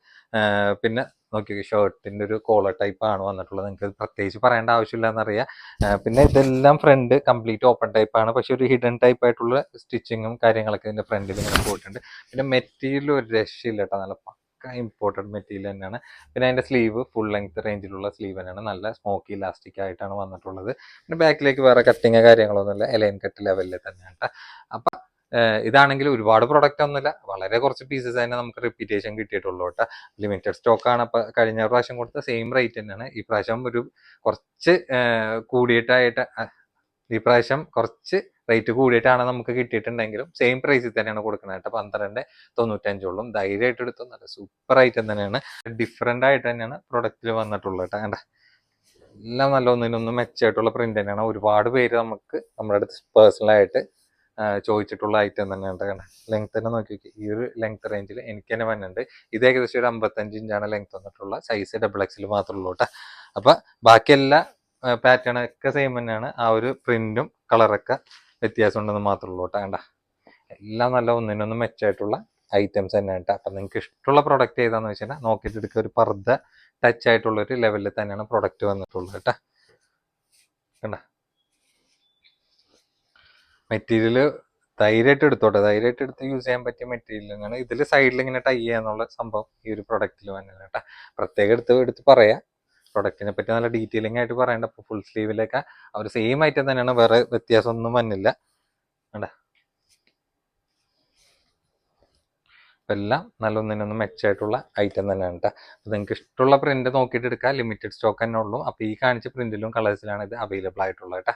പിന്നെ നോക്കി ഷർട്ടിന്റെ ഒരു കോളർ ടൈപ്പ് ആണ് വന്നിട്ടുള്ളത്. നിങ്ങൾക്ക് പ്രത്യേകിച്ച് പറയേണ്ട ആവശ്യമില്ല എന്നറിയാം. പിന്നെ ഇതെല്ലാം ഫ്രണ്ട് കംപ്ലീറ്റ് ഓപ്പൺ ടൈപ്പ് ആണ്. പക്ഷെ ഒരു ഹിഡൻ ടൈപ്പ് ആയിട്ടുള്ള സ്റ്റിച്ചിങ്ങും കാര്യങ്ങളൊക്കെ ഇതിന്റെ ഫ്രണ്ടിൽ ഇങ്ങനെ പോയിട്ടുണ്ട്. പിന്നെ മെറ്റീരിയൽ ഒരു രക്ഷയില്ല കേട്ടോ നല്ല പക്ക ഇമ്പോർട്ടന്റ് മെറ്റീരിയൽ തന്നെയാണ്. പിന്നെ അതിന്റെ സ്ലീവ് ഫുൾ ലെങ്ത് റേഞ്ചിലുള്ള സ്ലീവ് തന്നെയാണ്. നല്ല സ്മോക്കി ഇലാസ്റ്റിക് ആയിട്ടാണ് വന്നിട്ടുള്ളത്. പിന്നെ ബാക്കിലേക്ക് വേറെ കട്ടിങ് കാര്യങ്ങളൊന്നുമില്ല എലൈൻ കട്ട് ലെവലിൽ തന്നെയാണ് ട്ടോ. അപ്പൊ ഇതാണെങ്കിൽ ഒരുപാട് പ്രൊഡക്റ്റ് ഒന്നുമില്ല വളരെ കുറച്ച് പീസസ് തന്നെ നമുക്ക് റിപ്പീറ്റേഷൻ കിട്ടിയിട്ടുള്ളൂ കേട്ടോ ലിമിറ്റഡ് സ്റ്റോക്ക് ആണ്. അപ്പൊ കഴിഞ്ഞ പ്രാവശ്യം കൊടുത്ത സെയിം റേറ്റ് തന്നെയാണ്. ഈ പ്രാവശ്യം ഒരു കുറച്ച് കൂടിയിട്ടായിട്ട് ഈ പ്രാവശ്യം കുറച്ച് റേറ്റ് കൂടിയിട്ടാണ് നമുക്ക് കിട്ടിയിട്ടുണ്ടെങ്കിലും സെയിം പ്രൈസിൽ തന്നെയാണ് കൊടുക്കുന്നത് കേട്ടോ. പന്ത്രണ്ട് തൊണ്ണൂറ്റഞ്ചോളം ധൈര്യമായിട്ട് എടുത്തു നല്ല സൂപ്പർ ഐറ്റം തന്നെയാണ്. ഡിഫറെന്റ് ആയിട്ട് തന്നെയാണ് പ്രൊഡക്റ്റിൽ വന്നിട്ടുള്ളത് കേട്ടോ. കണ്ട? എല്ലാം നല്ല ഒന്നിനൊന്നും മെച്ചമായിട്ടുള്ള പ്രിന്റ് തന്നെയാണ്. ഒരുപാട് പേര് നമുക്ക് നമ്മുടെ അടുത്ത് പേഴ്സണലായിട്ട് ചോദിച്ചിട്ടുള്ള ഐറ്റം തന്നെയാണ് കേട്ടോ. ലെങ്ത് തന്നെ നോക്കി ഈ ഒരു ലെങ്ത് റേഞ്ചിൽ എനിക്ക് തന്നെ വന്നിട്ടുണ്ട്. ഇത് ഏകദേശം ഒരു അമ്പത്തഞ്ച് ഇഞ്ചാണ് ലെങ്ത് വന്നിട്ടുള്ള. സൈസ് ഡബിൾ എക്സിൽ മാത്രമേ ഉള്ളൂ കേട്ടോ. അപ്പം ബാക്കി പാറ്റേൺ ഒക്കെ സെയിം തന്നെയാണ്. ആ ഒരു പ്രിന്റും കളറൊക്കെ വ്യത്യാസം ഉണ്ടെന്ന് മാത്രമേ ഉള്ളൂ കേട്ടോ കണ്ട. എല്ലാം നല്ല ഒന്നിനൊന്നും മെച്ചമായിട്ടുള്ള ഐറ്റംസ് തന്നെയാണ് കേട്ടോ. അപ്പം നിങ്ങൾക്ക് ഇഷ്ടമുള്ള പ്രൊഡക്റ്റ് ഏതാണെന്ന് വെച്ചാൽ നോക്കിയിട്ട് എടുക്കുക. ഒരു പർദ്ദ ടച്ച് ആയിട്ടുള്ള ഒരു ലെവലിൽ തന്നെയാണ് പ്രൊഡക്റ്റ് വന്നിട്ടുള്ളത് കേട്ടോ. കണ്ട. മെറ്റീരിയൽ ധൈര്യമായിട്ട് എടുത്തോട്ടെ. ധൈര്യമായിട്ട് എടുത്ത് യൂസ് ചെയ്യാൻ പറ്റിയ മെറ്റീരിയൽ തന്നെയാണ് ഇതിൽ സൈഡിൽ ഇങ്ങനെ ടൈ ചെയ്യാന്നുള്ള സംഭവം ഈ ഒരു പ്രൊഡക്റ്റിൽ വന്നത് കേട്ടോ. പ്രത്യേകം എടുത്ത് എടുത്ത് പറയാം. പ്രൊഡക്റ്റിനെ പറ്റി നല്ല ഡീറ്റെയിലിംഗ് ആയിട്ട് പറയണ്ട. ഫുൾ സ്ലീവിലൊക്കെ അവർ സെയിം ഐറ്റം തന്നെയാണ്. വേറെ വ്യത്യാസമൊന്നും വന്നില്ല. എല്ലാം നല്ല ഒന്നിനൊന്നും മെച്ചമായിട്ടുള്ള ഐറ്റം തന്നെയാണ് കേട്ടോ. അപ്പോൾ നിങ്ങൾക്ക് ഇഷ്ടമുള്ള പ്രിന്റ് നോക്കിയിട്ട് എടുക്കാം ലിമിറ്റഡ് സ്റ്റോക്ക് തന്നെ ഉള്ളൂ. അപ്പോൾ ഈ കാണിച്ച പ്രിന്റിലും കളേഴ്സിലാണ് ഇത് അവൈലബിൾ ആയിട്ടുള്ളത് കേട്ടോ.